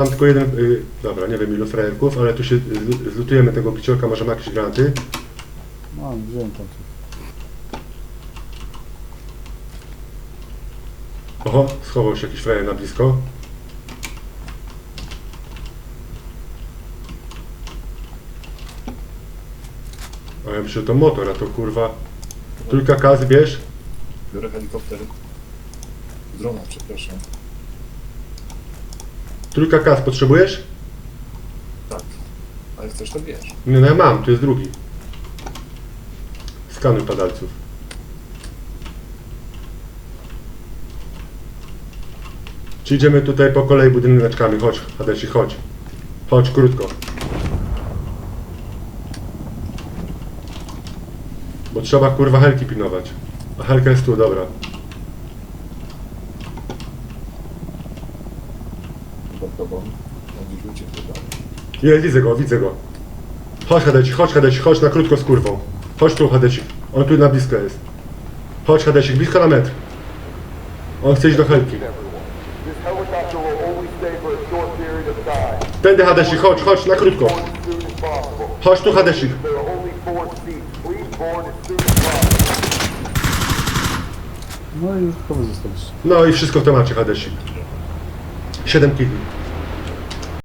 Mam tylko jeden, y, dobra, nie wiem ilu frajerków, ale tu się zlu- zlutujemy tego kiciorka, może ma jakieś granaty. Mam, wziąłem tam. Oho, schował się jakiś frajer na blisko. A ja myślę, że to motor, a to kurwa... Trójka kas, bierz. Biorę helikopter. Drona, przepraszam. Trójka kas, potrzebujesz? Tak. Ale chcesz to bierz. Nie, no ja mam, tu jest drugi. Skanuj padalców. Czy idziemy tutaj po kolei budyneczkami? Chodź, Hadesi, chodź. Chodź, krótko. Bo trzeba kurwa helki pilnować. A helka jest tu, dobra. Pod tobą. On gdzieś uciekł chyba. Jest, widzę go, widzę go. Chodź Hadesi, chodź Hadesi, chodź na krótko z kurwą. Chodź tu Hadesi, on tu na blisko jest. Chodź Hadesi, blisko na metr. On chce iść do helki. Tędy Hadesi, chodź, chodź na krótko. Chodź tu Hadesi. No i już to wy zostaliście. No i wszystko w temacie Hadesi. 7 kili.